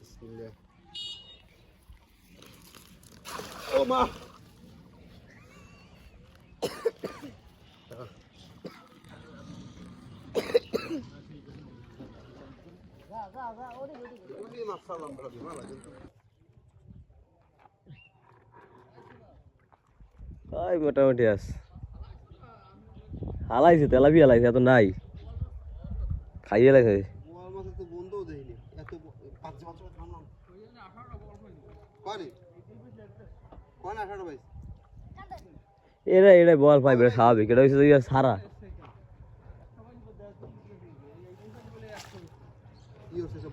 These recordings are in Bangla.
Bismillah. ওই মোটামুটি আস হালাইছে তেলাপি হালাইছে এত নাই খাইয়ে বাইশ? এরা এরা বল পাইবে স্বাভাবিক। এটা হচ্ছে সারা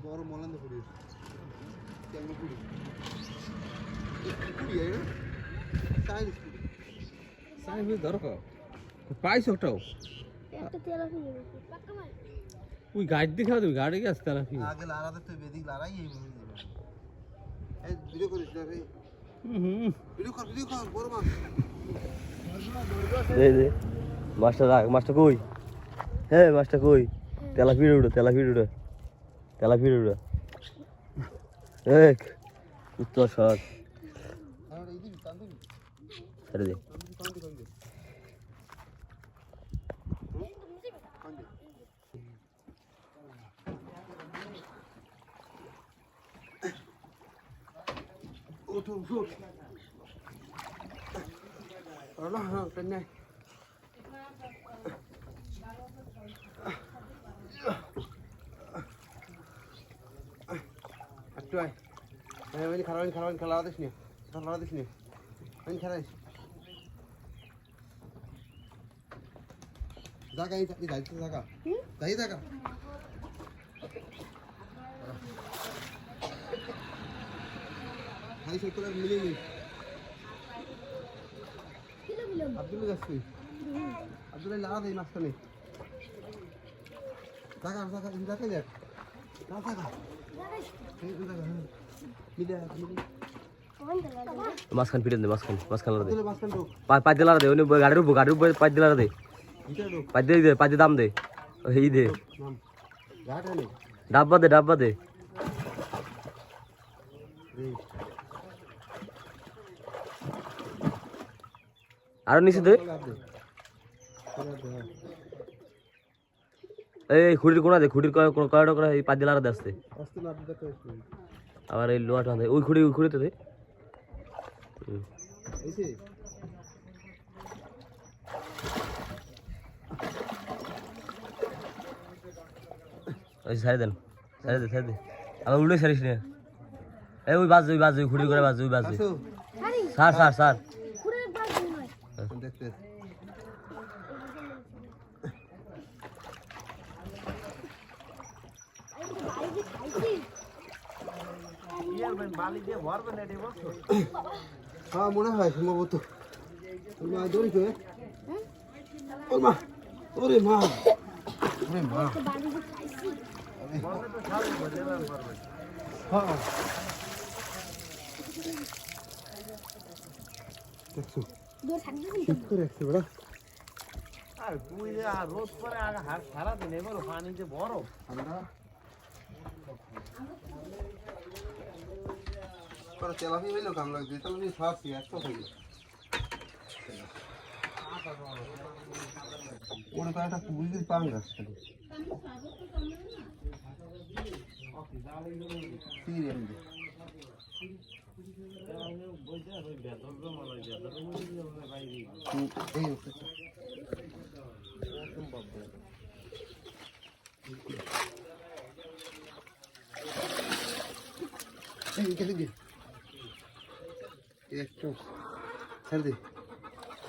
বড় মলান্দ পুরি? এই চাইনিজ পুরি। সাইবে দরকার পাইছ ওটাও ওই গাড়ি দেখাও তুমি গাড়ি গেছে তারা কি? আগে তো বেদিক লারাই এই মনে যাবে এই ভিডিও করিস না রে। হুম। ভিডিও কর ভিডিও কর বড় মাছ। দে দে মাছটা রাখ মাছটা কই? হ্যাঁ মাছটা কই? উড়ো উড়ো উড়ো এক উত্তর ছেড়ে দে টান দিবি টান দিবি টান দিবি ওঠ ওঠ ওঠ আল্লাহ হ্যাঁ পেন্নাই একটু আয় হ্যাঁ ওই খারাপ খারাপ খেলা দিস নি খেলা দিস নি ওই খেলাইস জায়গা এই এই যাইতে জায়গা যাই জায়গা হাই সাইড করে মিলে নি কিলো কিলো আব্দুল্লাহ যাচ্ছি আব্দুল্লাহ লাগা দেই মাঝখানে জায়গা জায়গা এই জায়গা দেখ না জায়গা এই জায়গা হ্যাঁ মিলে মিলে কোন তেলাপি মাঝখান পিটে দে মাঝখান মাঝখান দে আব্দুল্লাহ মাঝখান ঢোক পাঁচ দিলার দে ওই গাড়ির উপর গাড়ির উপর পাঁচ দিলার দে ভিতরে ঢোক পাঁচ দিয়ে দে পাঁচ দিয়ে দাম দে এই দে নাম ঘাট আনে ডাব্বা দে ডাব্বা দে আরও নিচে দে। এই খুঁটির কোনা দে খুঁটির কয় কয়টা করে এই পাঁচ দিলার দে আসতে। আবার এই লোহাটা দে। ওই খুঁড়ি ওই খুঁড়িতে দে। ওই সাইড দেন দে সাইড দে। আবার উল্টে সারিস নে। এই ওই বাজ ওই বাজ ওই খুঁড়ি করে বাজ ওই বাজ। আসো আরে সার সার সার পুরো বাজ নয় দেখতে আরে বাড়িতে খাইছি হ্যাঁ মনে হয় সম্ভবত মা দৌড়িত ওর মা ওরে মা। ওরে মা। দেখছ? করে রাখছে বেড়া। আর তুই যে আর রোদ করে আর হার সারা দিন এবার পানি যে বরফ। আমরা পরে তেলাপি হইল কাম লাগছে তেলাপি ছাড়ছি একশো হইল। ওটা তো একটা পাঙ্গাস খালি। সিরিয়াল এই কেটে দে একটু ছেড়ে দে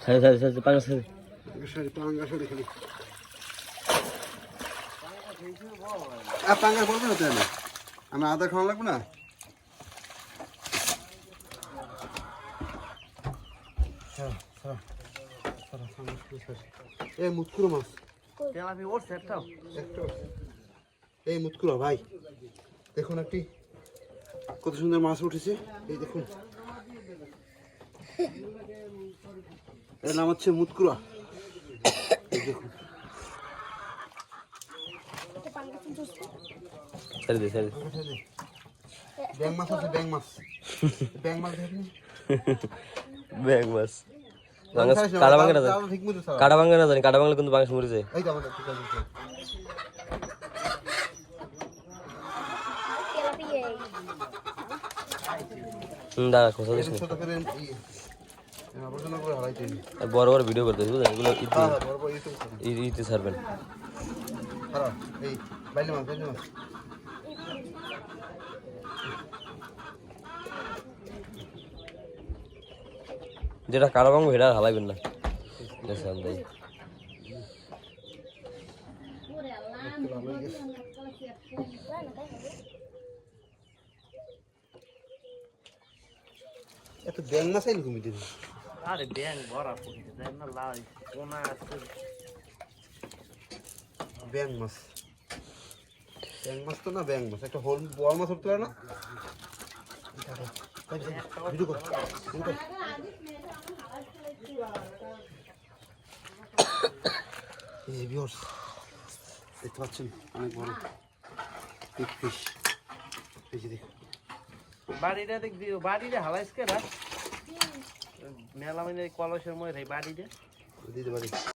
সাইড সাইড সাইড পাঁচ সাইড সরি পাঙ্গা সরি খালি আ পাঙ্গা বলবে না তাহলে। আমি আদা খাওয়া লাগবে না? এই মুতকুরো মাছ। এই মুতকুরো ভাই। দেখুন একটি কত সুন্দর মাছ উঠেছে। এই দেখুন। এর নাম হচ্ছে মুতকুরা এই দেখুন। ছেড়ে দে ছেড়ে ব্যাং মাছ আছে ব্যাং মাছ। ব্যাং মাছ দেখনি? মাছ। কাটা বাংলা না জানি। কাটা না জানি কাটা বাংলা কিন্তু বাংলাদেশ মরে যায় এই তো আমাদের ঠিক আছে তেলাপিয়া হুম দাঁড়া দিস করে করে আর বড় বড় ভিডিও করতে বুঝলেন? এগুলো ইতি হ্যাঁ হ্যাঁ ছাড়বেন। মাছ যেটা কাটা বাংলা সেটা হালাইবেন না। এত ব্যাং মাছ আইল কমিটি আরে ব্যাং ভরা পড়েছে তাই না লাই কোনা আছে। ব্যাং মাছ। ব্যাং মাছ তো না ব্যাং মাছ। একটা হোল বড় মাছ উঠতে পারে না? ভিডিও কর এই দেখতে পাচ্ছেন অনেক বড়। বিগ ফিশ এই যে দেখুন। বাড়িটা দেখ দিও বাড়িটা হালাইস কে রাত মেলা মানে কলসের মধ্যে বাড়িটা। দিতে পারি